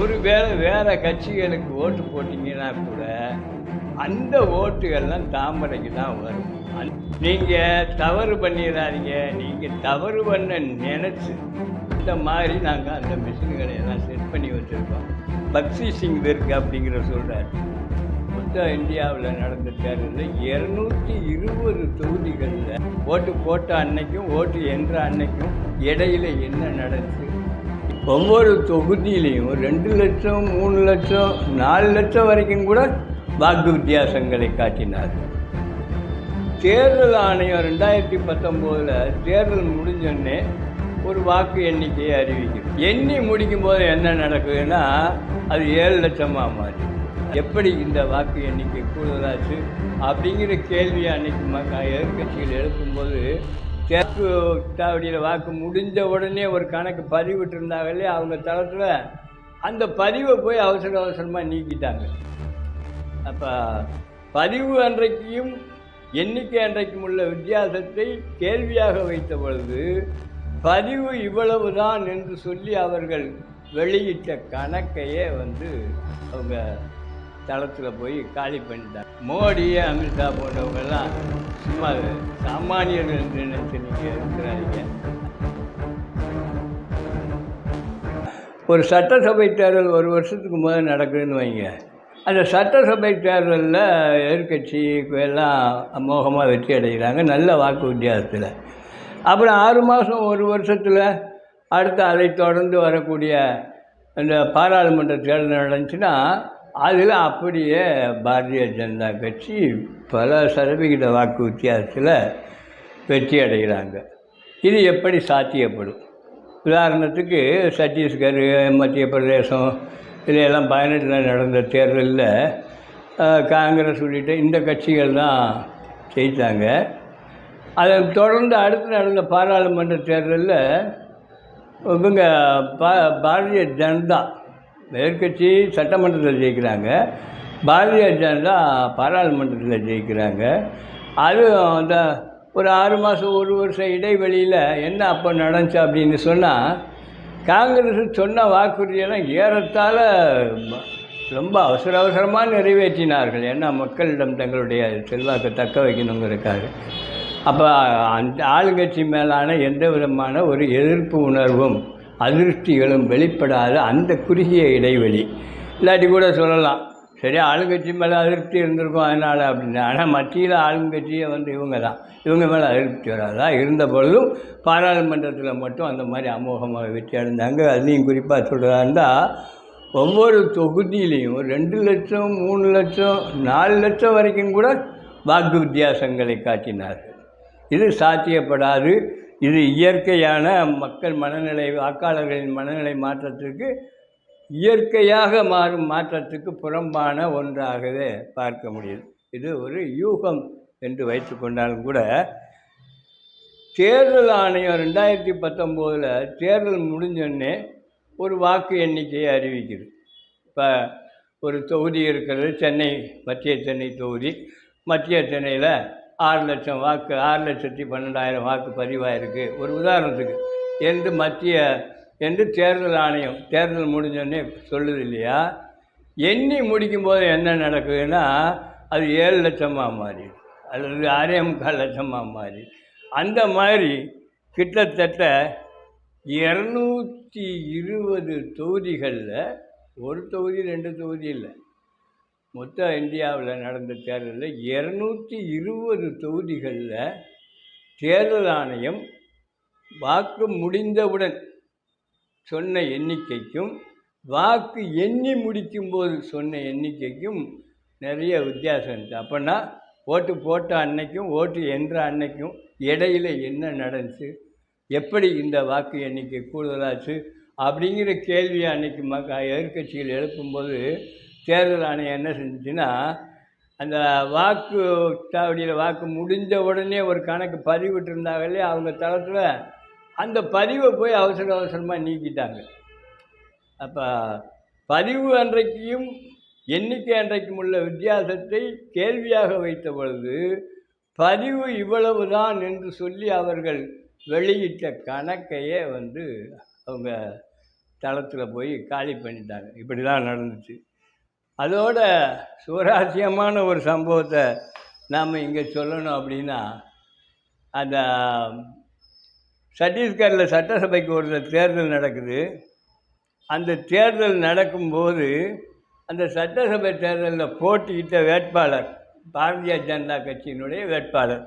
ஒரு வேளை வேறு கட்சிகளுக்கு ஓட்டு போட்டிங்கன்னா கூட அந்த ஓட்டுகள்லாம் தாமரைக்கு தான் வரும். நீங்கள் தவறு பண்ணிடாதீங்க. நீங்கள் தவறு பண்ண நினச்சி இந்த மாதிரி நாங்கள் அந்த மிஷின்களை எல்லாம் செட் பண்ணி வச்சுருக்கோம். பக்சி சிங் இருக்கு அப்படிங்கிற சொல்கிறார் மொத்த இந்தியாவில் நடந்த தேர்தலில் இரநூத்தி இருபது தொகுதிகளில் ஓட்டு போட்ட அன்னைக்கும் ஓட்டு என்ற அன்னைக்கும் இடையில என்ன நடந்துச்சு? ஒவ்வொரு தொகுதியிலையும் ரெண்டு லட்சம் மூணு லட்சம் நாலு லட்சம் வரைக்கும் கூட வாக்கு வித்தியாசங்களை காட்டினார். தேர்தல் ஆணையம் ரெண்டாயிரத்தி பத்தொம்போதில் தேர்தல் முடிஞ்சோடனே ஒரு வாக்கு எண்ணிக்கையை அறிவிக்கும். எண்ணி முடிக்கும் போது என்ன நடக்குதுன்னா அது ஏழு லட்சமாக மாறி எப்படி இந்த வாக்கு எண்ணிக்கை கூடுதலாச்சு? அப்படிங்கிற கேள்வி அன்னைக்கு மக்க எதிர்கட்சிகள் எழுப்பும்போது தேர்வு தாவடியில் வாக்கு முடிஞ்ச உடனே ஒரு கணக்கு பதிவிட்டிருந்தாங்களே அவங்க தளத்தில் அந்த பதிவை போய் அவசர அவசரமாக நீக்கிட்டாங்க. அப்போ பதிவு அன்றைக்கும் எண்ணிக்கை அன்றைக்கும் உள்ள வித்தியாசத்தை கேள்வியாக வைத்த பொழுது பதிவு இவ்வளவுதான் என்று சொல்லி அவர்கள் வெளியிட்ட கணக்கையே வந்து அவங்க தளத்தில் போய் காலி பண்ணிட்டாங்க. மோடி அமித்ஷா போன்றவங்கெல்லாம் சும்மா சாமானியர்கள் என்று நினைச்சு நீங்கள் இருக்கிறாங்க ஒரு சட்டசபை தேர்தல் ஒரு வருஷத்துக்கு முதல் நடக்குதுன்னு வைங்க. அந்த சட்டசபை தேர்தலில் எதிர்கட்சி எல்லாம் அமோகமாக வெற்றி அடைகிறாங்க. நல்ல வாக்கு வித்தியாசத்தில். அப்புறம் ஆறு மாதம் ஒரு வருஷத்தில் அடுத்து அதை தொடர்ந்து வரக்கூடிய அந்த பாராளுமன்ற தேர்தல் நடந்துச்சுன்னா அதில் அப்படியே பாரதிய ஜனதா கட்சி பல சதவிகித வாக்கு வித்தியாசத்தில் வெற்றி அடைகிறாங்க. இது எப்படி சாத்தியப்படும்? உதாரணத்துக்கு சத்தீஸ்கர் மத்திய பிரதேசம் இதையெல்லாம் பதினெட்டில் நடந்த தேர்தலில் காங்கிரஸ் உள்ளிட்ட இந்த கட்சிகள் தான் ஜெயித்தாங்க. அதை தொடர்ந்து அடுத்து நடந்த பாராளுமன்ற தேர்தலில் இவங்க பா பாரதிய ஜனதா எதிர்கட்சி சட்டமன்றத்தில் ஜெயிக்கிறாங்க. பாரதிய ஜனதா பாராளுமன்றத்தில் ஜெயிக்கிறாங்க. அது அந்த ஒரு ஆறு மாதம் ஒரு வருஷம் இடைவெளியில் என்ன அப்போ நடந்துச்சு அப்படின்னு சொன்னால் காங்கிரஸ் சொன்ன வாக்குறுதியெல்லாம் ஏறத்தாழ ரொம்ப அவசர அவசரமாக நிறைவேற்றினார்கள். ஏன்னா மக்களிடம் தங்களுடைய செல்வாக்கை தக்க வைக்கணுங்கிறக்காக அப்போ அந்த ஆளுங்கட்சி மேலான எந்த விதமான ஒரு எதிர்ப்பு உணர்வும் அதிருப்திகளும் வெளிப்படாத அந்த குறுகிய இடைவெளி. இல்லாட்டி கூட சொல்லலாம் சரி ஆளுங்கட்சி மேலே அதிருப்தி இருந்திருக்கும் அதனால் அப்படின்னு. ஆனால் மத்தியில் ஆளுங்கட்சியே வந்து இவங்க தான். இவங்க மேலே அதிருப்தி வராதா? இருந்த பொழுதும் பாராளுமன்றத்தில் மட்டும் அந்த மாதிரி அமோகமாக வெற்றி அடைந்தாங்க. அதுலேயும் குறிப்பாக சொல்கிறதா இருந்தால் ஒவ்வொரு தொகுதியிலையும் ரெண்டு லட்சம் மூணு லட்சம் நாலு லட்சம் வரைக்கும் கூட வாக்கு வித்தியாசங்களை காட்டினார்கள். இது சாத்தியப்படாது. இது இயற்கையான மக்கள் மனநிலை வாக்காளர்களின் மனநிலை மாற்றத்திற்கு இயற்கையாக மாறும் மாற்றத்துக்கு புறம்பான ஒன்றாகவே பார்க்க முடியுது. இது ஒரு யூகம் என்று வைத்துக்கொண்டாலும் கூட தேர்தல் ஆணையம் ரெண்டாயிரத்தி பத்தொம்போதில் தேர்தல் முடிஞ்சோடனே ஒரு வாக்கு எண்ணிக்கையை அறிவிக்குது. இப்போ ஒரு தொகுதி இருக்கிறது சென்னை மத்திய சென்னை தொகுதி. மத்திய சென்னையில் ஆறு லட்சம் வாக்கு ஆறு லட்சத்தி பன்னெண்டாயிரம் வாக்கு பதிவாயிருக்கு. ஒரு உதாரணத்துக்கு என்று மத்திய என்று தேர்தல் ஆணையம் தேர்தல் முடிஞ்சோடனே சொல்லுது இல்லையா? எண்ணி முடிக்கும்போது என்ன நடக்குதுன்னா அது ஏழு லட்சமாக மாறி அல்லது ஆறே முக்கால் லட்சமாக மாறி. அந்த மாதிரி கிட்டத்தட்ட இரநூத்தி இருபது தொகுதிகளில் ஒரு தொகுதி ரெண்டு தொகுதி இல்லை. மொத்த இந்தியாவில் நடந்த தேர்தலில் இரநூத்தி இருபது தொகுதிகளில் தேர்தல் ஆணையம் வாக்கு முடிந்தவுடன் சொன்ன எண்ணிக்கைக்கும் வாக்கு எண்ணி முடிக்கும்போது சொன்ன எண்ணிக்கைக்கும் நிறைய வித்தியாசம் இருந்துச்சு. அப்போனா ஓட்டு போட்ட அன்னைக்கும் ஓட்டு என்ற அன்னைக்கும் இடையில என்ன நடந்துச்சு? எப்படி இந்த வாக்கு எண்ணிக்கை கூடுதலாச்சு? அப்படிங்கிற கேள்வியை அன்னைக்கு மக்க எதிர்கட்சிகள் எழுப்பும்போது தேர்தல் ஆணையம் என்ன செஞ்சுச்சுன்னா அந்த வாக்கு சாவடியில் வாக்கு முடிஞ்ச உடனே ஒரு கணக்கு பதிவிட்டு இருந்தாங்களே அவங்க தளத்தில். அந்த பதிவை போய் அவசர அவசரமாக நீக்கிட்டாங்க. அப்போ பதிவு அன்றைக்கும் எண்ணிக்கை அன்றைக்கும் உள்ள வித்தியாசத்தை கேள்வியாக வைத்த பொழுது பதிவு இவ்வளவு தான் என்று சொல்லி அவர்கள் வெளியிட்ட கணக்கையே வந்து அவங்க தளத்தில் போய் காலி பண்ணிட்டாங்க. இப்படி தான் நடந்துச்சு. அதோட சுவராசியமான ஒரு சம்பவத்தை நாம் இங்கே சொல்லணும் அப்படின்னா அந்த சத்தீஸ்கரில் சட்டசபைக்கு ஒரு தேர்தல் நடக்குது. அந்த தேர்தல் நடக்கும்போது அந்த சட்டசபை தேர்தலில் போட்டியிட்ட வேட்பாளர் பாரதிய ஜனதா கட்சியினுடைய வேட்பாளர்.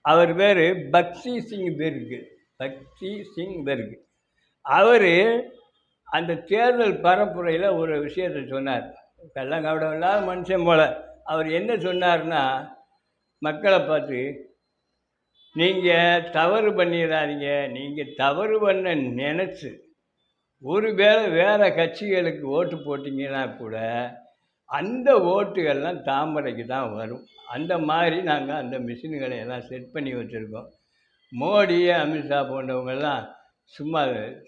அவர் பேர் பக்சி சிங் பெர்கு. பக்சி சிங் பெர்கு. அவர் அந்த தேர்தல் பரப்புரையில் ஒரு விஷயத்தை சொன்னார். கள்ளங்கவடம் இல்லாத மனுஷன் போல். அவர் என்ன சொன்னார்னா மக்களை பார்த்து நீங்கள் தவறு பண்ணிடாதீங்க நீங்கள் தவறு பண்ண நினச்சி ஒருவேளை வேறு கட்சிகளுக்கு ஓட்டு போட்டிங்கன்னா கூட அந்த ஓட்டுகள்லாம் தாமரைக்கு தான் வரும். அந்த மாதிரி நாங்கள் அந்த மிஷின்களை எல்லாம் செட் பண்ணி வச்சுருக்கோம். மோடி அமித்ஷா போன்றவங்கெல்லாம் சும்மா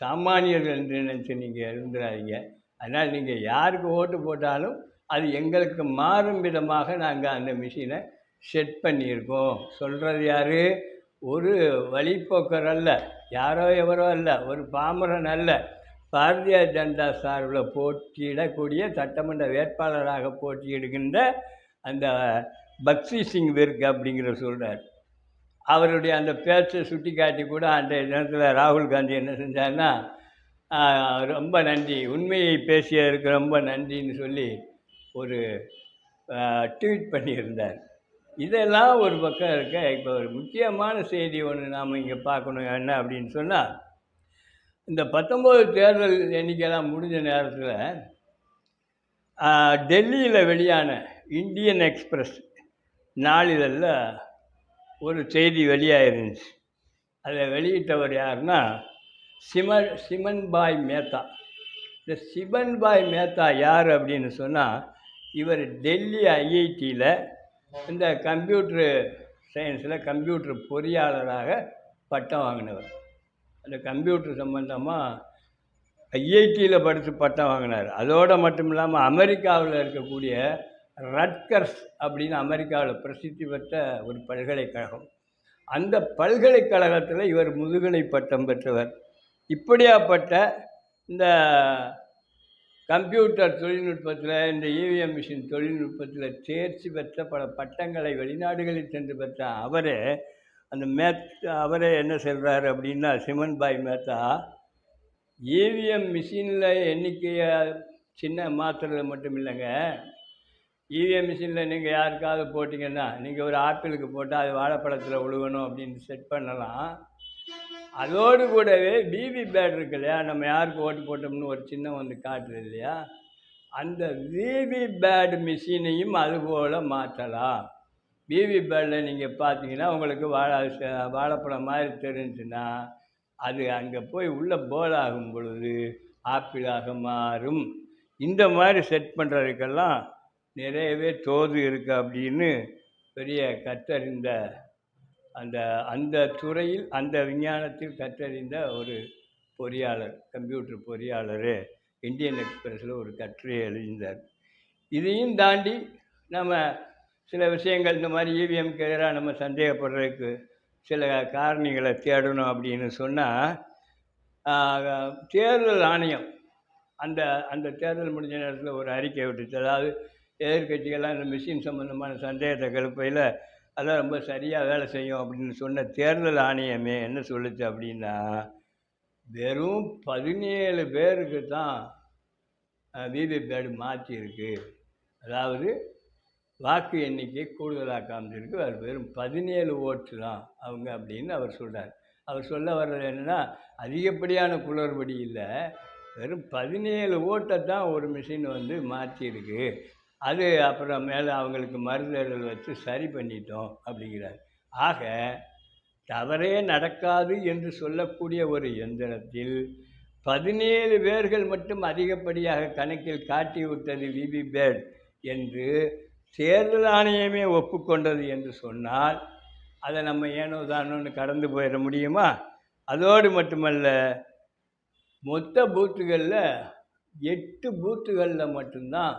சாமானியர்கள் என்று நினச்சி நீங்கள் இருந்துடாதீங்க அதனால் நீங்கள் யாருக்கு ஓட்டு போட்டாலும் அது எங்களுக்கு மாறும் விதமாக நாங்கள் அந்த மிஷினை செட் பண்ணியிருக்கோம். சொல்கிறது யார்? ஒரு வழிப்போக்கர் அல்ல யாரோ எவரோ அல்ல ஒரு பாமரன் அல்ல. பாரதிய ஜனதா சார்பில் போட்டியிடக்கூடிய சட்டமன்ற வேட்பாளராக போட்டியிடுகின்ற அந்த பக்சி சிங் விர்க் அப்படிங்கிற சொல்கிறார் அவருடைய அந்த பேச்சை சுட்டி காட்டி கூட அந்த நேரத்தில் ராகுல் காந்தி என்ன செஞ்சார்னா ரொம்ப நன்றி. உண்மையை பேசியதற்கு ரொம்ப நன்றின்னு சொல்லி ஒரு ட்வீட் பண்ணியிருந்தார். இதெல்லாம் ஒரு பக்கம் இருக்க இப்போ ஒரு முக்கியமான செய்தி ஒன்று நாம் இங்கே பார்க்கணும் என்ன அப்படின்னு சொன்னால் இந்த பத்தொம்போது தேர்தல் எண்ணிக்கைலாம் முடிஞ்ச நேரத்தில் டெல்லியில் வெளியான இந்தியன் எக்ஸ்பிரஸ் நாளிதழில் ஒரு செய்தி வெளியாயிருந்துச்சு. அதை வெளியிட்டவர் யாருன்னா சிம சிமன்பாய் மேத்தா. இந்த சிமன்பாய் மேத்தா யார் அப்படின்னு சொன்னால் இவர் டெல்லி ஐஐடியில் இந்த கம்ப்யூட்ரு சயின்ஸில் கம்ப்யூட்டர் பொறியாளராக பட்டம் வாங்கினவர். அந்த கம்ப்யூட்டர் சம்மந்தமாக ஐஐடியில் படித்து பட்டம் வாங்கினார். அதோடு மட்டும் இல்லாமல் அமெரிக்காவில் இருக்கக்கூடிய ரட்கர்ஸ் அப்படின்னு அமெரிக்காவில் பிரசித்தி பெற்ற ஒரு பல்கலைக்கழகம். அந்த பல்கலைக்கழகத்தில் இவர் முதுகலை பட்டம் பெற்றவர். இப்படியாப்பட்ட இந்த கம்ப்யூட்டர் தொழில்நுட்பத்தில் இந்த இவிஎம் மிஷின் தொழில்நுட்பத்தில் தேர்ச்சி பெற்ற பல பட்டங்களை வெளிநாடுகளில் சென்று பெற்ற அவரே அந்த மேத் அவரே என்ன சொல்கிறார் அப்படின்னா சிமன் பாய் மேத்தா இவிஎம் மிஷினில் எண்ணிக்கையை சின்ன மாத்திரையில் மட்டும் இல்லைங்க. இவிஎம் மிஷினில் நீங்கள் யாருக்காவது போட்டிங்கன்னா நீங்கள் ஒரு ஆப்பிளுக்கு போட்டால் அது வாழைப்பழத்தில் விழுகணும் அப்படின்னு செட் பண்ணலாம். அதோடு கூடவே பிபி பேட் இருக்கு இல்லையா? நம்ம யாருக்கு ஓட்டு போட்டோம்னு ஒரு சின்னம் வந்து காட்டுது இல்லையா? அந்த பிபி பேட் மிஷினையும் அதுபோல் மாற்றலாம். பிபி பேடில் நீங்கள் பார்த்தீங்கன்னா உங்களுக்கு வாழை வாழைப்பழம் மாதிரி தெரிஞ்சுன்னா அது அங்கே போய் உள்ளே போல் ஆகும் பொழுது ஆப்பிளாக மாறும். இந்த மாதிரி செட் பண்ணுறதுக்கெல்லாம் நிறையவே தோது இருக்குது அப்படின்னு பெரிய கத்தறிந்த அந்த அந்த துறையில் அந்த விஞ்ஞானத்தில் கற்றறிந்த ஒரு பொறியாளர் கம்ப்யூட்டர் பொறியாளர் இந்தியன் எக்ஸ்பிரஸில் ஒரு கட்டுரை எழுதியிருந்தார். இதையும் தாண்டி நம்ம சில விஷயங்கள் இந்த மாதிரி இவிஎம்க்கு எதிராக நம்ம சந்தேகப்படுறதுக்கு சில காரணிகளை தேடணும் அப்படின்னு சொன்னால் தேர்தல் ஆணையம் அந்த அந்த தேர்தல் முடிஞ்ச நேரத்தில் ஒரு அறிக்கை விட்டுச்சு. அதாவது எதிர்கட்சிகள்லாம் இந்த மிஷின் சம்மந்தமான சந்தேகத்தை கழுப்பையில் அதான் ரொம்ப சரியாக வேலை செய்யும் அப்படின்னு சொன்ன தேர்தல் ஆணையமே என்ன சொல்லுச்சு அப்படின்னா வெறும் பதினேழு பேருக்கு தான் விவிபேடு மாற்றியிருக்கு அதாவது வாக்கு எண்ணிக்கை கூடுதலாக காமிச்சிருக்கு. அவர் வெறும் பதினேழு ஓட்டு தான் அவங்க அப்படின்னு அவர் சொல்கிறார் அவர் சொல்ல வர்றது என்னென்னா அதிகப்படியான குளறுபடி இல்லை. வெறும் பதினேழு ஓட்டை தான் ஒரு மிஷின் வந்து மாற்றிருக்கு அது அப்புறம் மேலே அவங்களுக்கு மருந்துகள் வச்சு சரி பண்ணிட்டோம் அப்படிங்கிறார். ஆக தவறே நடக்காது என்று சொல்லக்கூடிய ஒரு எந்திரத்தில் பதினேழு பேர்கள் மட்டும் அதிகப்படியாக கணக்கில் காட்டிவிட்டது விவி பேட் என்று தேர்தல் ஆணையமே ஒப்புக்கொண்டது என்று சொன்னால் அதை நம்ம ஏனோ தானோன்னு கடந்து போயிட முடியுமா? அதோடு மட்டுமல்ல மொத்த பூத்துகளில் எட்டு பூத்துகளில் மட்டும்தான்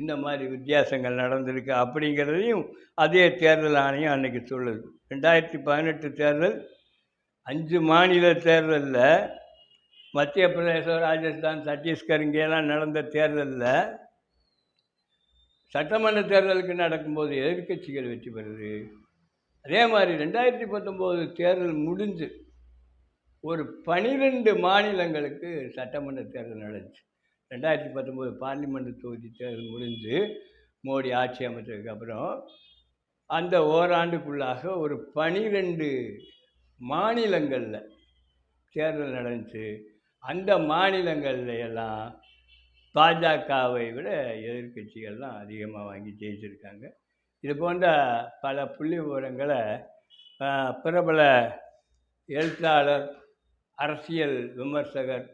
இந்த மாதிரி வித்தியாசங்கள் நடந்திருக்கு அப்படிங்கிறதையும் அதே தேர்தல் ஆணையம் அன்னைக்கு சொல்லுது. ரெண்டாயிரத்தி பதினெட்டு தேர்தல் அஞ்சு மாநில தேர்தலில் மத்திய பிரதேசம் ராஜஸ்தான் சத்தீஸ்கர் இங்கேலாம் நடந்த தேர்தலில் சட்டமன்ற தேர்தலுக்கு நடக்கும்போது எதிர்க்கட்சிகள் வெற்றி பெறுது. அதே மாதிரி ரெண்டாயிரத்தி பத்தொம்போது தேர்தல் முடிஞ்சு ஒரு பனிரெண்டு மாநிலங்களுக்கு சட்டமன்ற தேர்தல் நடந்துச்சு. ரெண்டாயிரத்தி பத்தொம்போது பார்லிமெண்ட் தொகுதி தேர்தல் முடிஞ்சு மோடி ஆட்சி அமைச்சதுக்கு அப்புறம் அந்த ஓராண்டுக்குள்ளாக ஒரு பனிரெண்டு மாநிலங்களில் தேர்தல் நடந்துச்சு. அந்த மாநிலங்களில் எல்லாம் பாஜகவை விட எதிர்க்கட்சிகள்லாம் அதிகமாக வாங்கி ஜெயிச்சிருக்காங்க. இது போன்ற பல புள்ளி விவரங்களை பிரபல எழுத்தாளர் அரசியல் விமர்சகர்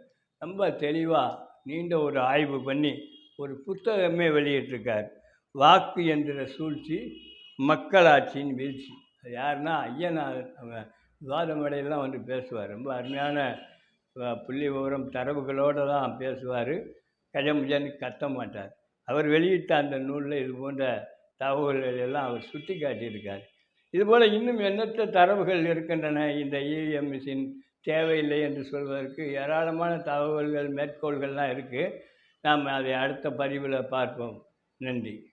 ரொம்ப தெளிவாக நீண்ட ஒரு ஆய்வு பண்ணி ஒரு புத்தகமே வெளியிட்டிருக்கார். வாக்கு என்கிற சூழ்ச்சி மக்களாட்சியின் வீழ்ச்சி. அது யாருன்னா ஐயனார். அவன் விவாதமடையெல்லாம் வந்து பேசுவார். ரொம்ப அருமையான புள்ளி விவரம் தரவுகளோடு தான் பேசுவார். கஜமுஜன்னு கத்த மாட்டார். அவர் வெளியிட்ட அந்த நூலில் இது போன்ற தகவல்கள் எல்லாம் அவர் சுட்டி காட்டியிருக்கார் இதுபோல் இன்னும் எண்ணற்ற தரவுகள் இருக்கின்றன. இந்த இவிஎம் மிஷின் தேவையில்லை என்று சொல்வதற்கு ஏராளமான தகவல்கள் மேற்கோள்கள்லாம் இருக்குது நாம் அதை அடுத்த பதிவில் பார்ப்போம். நன்றி.